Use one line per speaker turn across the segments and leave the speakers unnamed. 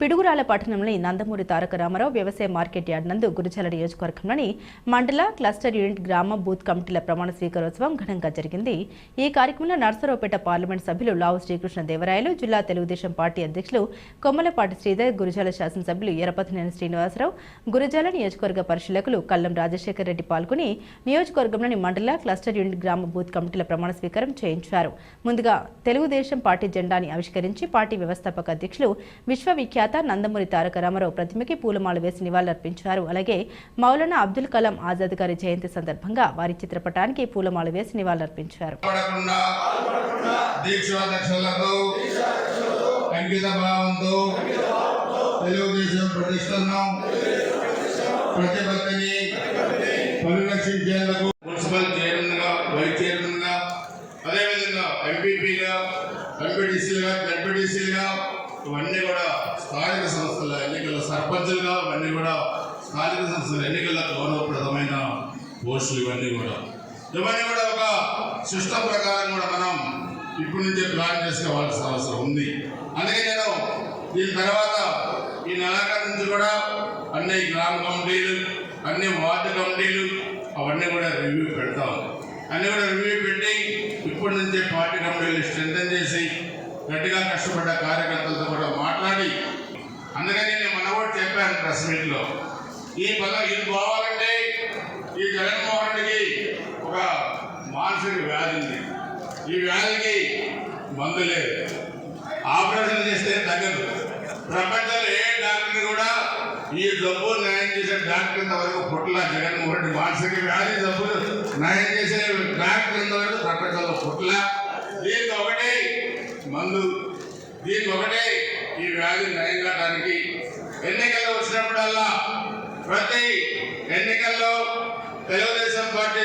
పిడుగురాల పట్టణంలోని నందమూరి తారక రామారావు వ్యవసాయ market yard నందు గురుజాల నియోజకవర్గంలోని మండల క్లస్టర్ యూనిట్ గ్రామ బూత్ కమిటీల ప్రమాణ స్వీకారోత్సవం ఘనంగా జరిగింది. ఈ కార్యక్రమంలో నర్సరావుపేట పార్లమెంట్ సభ్యులు లావు శ్రీకృష్ణ దేవరాయలు జిల్లా తెలుగుదేశం పార్టీ అధ్యక్షులు కొమ్మలపాటి శ్రీధర్ గురుజాల శాసనసభ్యులు ఎరపతినేని శ్రీనివాసరావు గురుజాల నియోజకవర్గ పరిశీలకులు కల్లం రాజశేఖర రెడ్డి పాల్గొని నియోజకవర్గంలోని మండల క్లస్టర్ యూనిట్ గ్రామ బూత్ కమిటీల ప్రమాణ స్వీకారం చేయించారు. ముందుగా తెలుగుదేశం పార్టీ జెండాని ఆవిష్కరించి పార్టీ వ్యవస్థాపక అధ్యక్షులు విశ్వవిఖ్యాత నందమూరి తారక రామారావు ప్రతిమకి పూలమాల వేసి నివాళులర్పించారు. అలాగే మౌలానా అబ్దుల్ కలాం ఆజాద్ గారి జయంతి సందర్భంగా వారి చిత్రపటానికి పూలమాల వేసి నివాళులర్పించారు.
తెలుగుదేశం ప్రతిష్టను ప్రతిపత్తిని పరిరక్షించేందుకు మున్సిపల్ వైస్ అదేవిధంగా ఎంపీపీగా ఎంపీటీసీలుగా జడ్పీటీసీలుగా ఇవన్నీ కూడా స్థానిక సంస్థల ఎన్నికల సర్పంచులుగా ఇవన్నీ కూడా స్థానిక సంస్థల ఎన్నికల గౌరవప్రదమైన పోస్టులు ఇవన్నీ కూడా. ఇవన్నీ కూడా ఒక సిస్టమ్ ప్రకారం కూడా మనం ఇప్పటి నుంచే ప్లాన్ చేసుకోవాల్సిన అవసరం ఉంది. అందుకే నేను దీని తర్వాత ఈ నెలాఖరు నుంచి కూడా అన్ని గ్రామ కమిటీలు అన్ని వార్డు కమిటీలు అవన్నీ కూడా రివ్యూ పెడతాం. అన్నీ కూడా రివ్యూ పెట్టి ఇప్పటి నుంచే పార్టీ కమిటీలు స్ట్రెంథన్ చేసి గట్టిగా కష్టపడ్డ కార్యకర్తలతో కూడా మాట్లాడి అందుకని నేను మన కూడా చెప్పాను ప్రెస్ మీట్లో ఈ పదం ఇది పోవాలంటే ఈ జగన్మోహన్ రెడ్డికి ఒక మానసిక వ్యాధి ఉంది. ఈ వ్యాధికి మందు లేదు. ఆపరేషన్ చేస్తే తగ్గదు. ప్రపంచంలో ఏ డాక్టర్ కూడా ఈ జబ్బు నయం చేసే డాక్టర్ ఇంతవరకు పుట్ల జగన్మోహన్ రెడ్డి మానసిక వ్యాధి జబ్బులు నయం చేసే డాక్టర్ ఇంతవరకు ప్రపంచంలో పుట్ల దీనికి ఒకటే మందు దీనికి ఒకటే ఈ వ్యాధి నయం కావడానికి ఎన్నికల్లో వచ్చినప్పుడల్లా ప్రతి ఎన్నికల్లో తెలుగుదేశం పార్టీ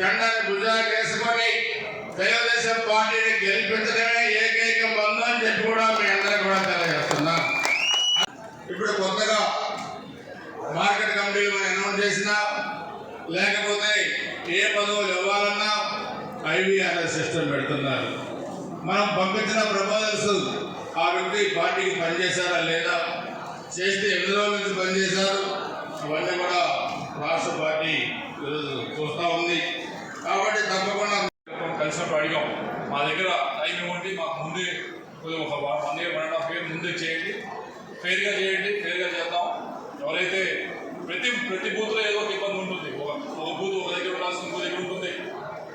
జెండాను భుజానికి వేసుకొని తెలుగుదేశం పార్టీని గెలిపించడమే ఏకైక మందు అని చెప్పి కూడా మీ అందరికీ కూడా తెలియజేస్తున్నాం. ఇప్పుడు కొత్తగా మార్కెట్ కమిటీలు మనం అనౌన్స్ చేసినా లేకపోతే ఏ పదవులు ఇవ్వాలన్నా ఐవీఆర్ఎస్ సిస్టమ్ పెడుతున్నారు. మనం పంపించిన ప్రపోజల్స్ ఆ వ్యక్తి పార్టీకి పనిచేశారా లేదా? చేస్తే ఎన్ని రోజుల నుంచి పనిచేశారు? అవన్నీ కూడా రాష్ట్ర పార్టీ ఈరోజు చూస్తూ ఉంది. కాబట్టి తప్పకుండా
కలిసినప్పుడు అడిగాం. మా దగ్గర టైం ఇవ్వండి మాకు ముందే ఒక one year one and half year ముందే చేయండి. ఫెయిర్గా చేయండి ఫెయిర్గా చేద్దాం. ఎవరైతే ప్రతి ప్రతి బూత్లో ఏదో ఒక ఇబ్బంది ఉంటుంది. ఒక ఒక బూత్ ఒక దగ్గర ఉండాల్సిన ఇంకో దగ్గర ఉంటుంది.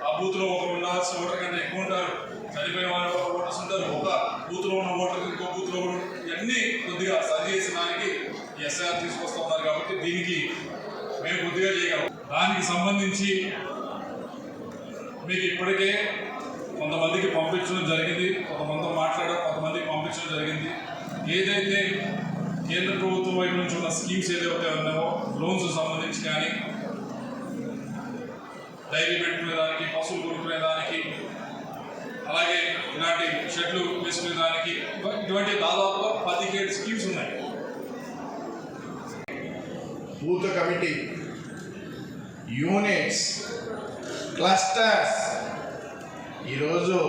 ఆ బూత్లో ఒకరు ఉండాల్సిన ఓటర్ కంటే ఎక్కువ ఉంటారు. చనిపోయిన వారు బూత్లో ఉన్న ఓటర్ ఇంకో బూత్లో కూడా ఇవన్నీ కొద్దిగా సరి చేసడానికి దానికి ఎస్ఐఆర్ తీసుకొస్తా ఉన్నారు కాబట్టి దీనికి మేము కొద్దిగా చేయగలం. దానికి సంబంధించి మీకు ఇప్పటికే కొంతమందికి పంపించడం జరిగింది. కొంతమంది మాట్లాడడం కొంతమందికి పంపించడం జరిగింది. ఏదైతే కేంద్ర ప్రభుత్వం వైపు నుంచి ఉన్న స్కీమ్స్ ఏదైతే ఉన్నాయో లోన్స్ సంబంధించి కానీ డైరీ పెట్టుకునే దానికి పశువులు కొనుక్కునే దానికి అలాగే ఇలాంటి షెడ్లు వేసుకునే దానికి ఇటువంటి దాదాపు పదిహేడు స్కీమ్స్ ఉన్నాయి.
బూత్ కమిటీ యూనిట్స్ క్లస్టర్స్ ఈరోజు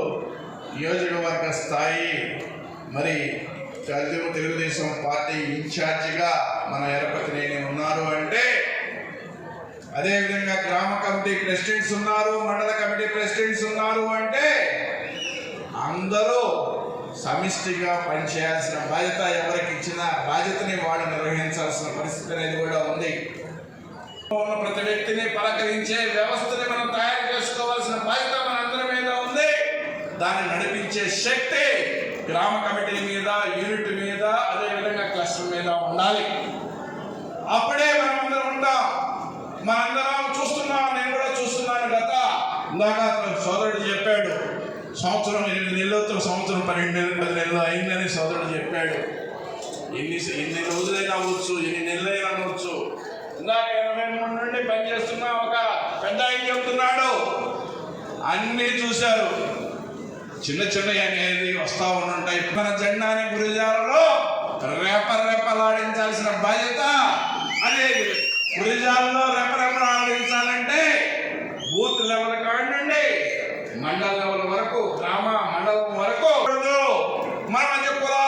నియోజకవర్గ స్థాయి మరి తెలుగు తెలుగుదేశం పార్టీ ఇన్ఛార్జిగా మన ఎరపతినేని ఉన్నారు అంటే అదేవిధంగా గ్రామ కమిటీ ప్రెసిడెంట్స్ ఉన్నారు మండల కమిటీ ప్రెసిడెంట్స్ ఉన్నారు అంటే సమిష్టిగా పనిచేయాల్సిన బాధ్యత ఎవరికి ఇచ్చిన బాధ్యతని వాళ్ళు నిర్వహించాల్సిన పరిస్థితి అనేది కూడా ఉంది. ప్రతి వ్యక్తిని పలకరించే వ్యవస్థని మనం తయారు చేసుకోవాల్సిన బాధ్యత మనందరి మీద ఉంది. దాన్ని నడిపించే శక్తి గ్రామ కమిటీ మీద యూనిట్ మీద అదేవిధంగా క్లస్టర్ మీద ఉండాలి. అప్పుడే మనం అందరం ఉంటాం మనందరం చూస్తున్నాం నేను కూడా చూస్తున్నాను గత ఇందాక సోదరుడు చెప్పాడు. సంవత్సరం ఎనిమిది నెలలతో సంవత్సరం పన్నెండు నెలలు పది నెలలు అయిందని సోదరుడు చెప్పాడు. ఎన్ని ఎన్ని రోజులైనా అవ్వచ్చు ఎన్ని నెలలైనా అవ్వచ్చు. ఇందాక ఇరవై మూడు నుండి పనిచేస్తున్న ఒక పెద్ద ఆయన చెప్తున్నాడు. అన్నీ చూశారు. చిన్న చిన్న అనేది వస్తూ ఉంటాయి మన జెండాని గురిజాలలో రెపరెపలాడించాల్సిన బాధ్యత అనేది గురిజాలలో రేప మండల వరకు గ్రామ మండలం వరకు మనం చెప్పుకోవాలి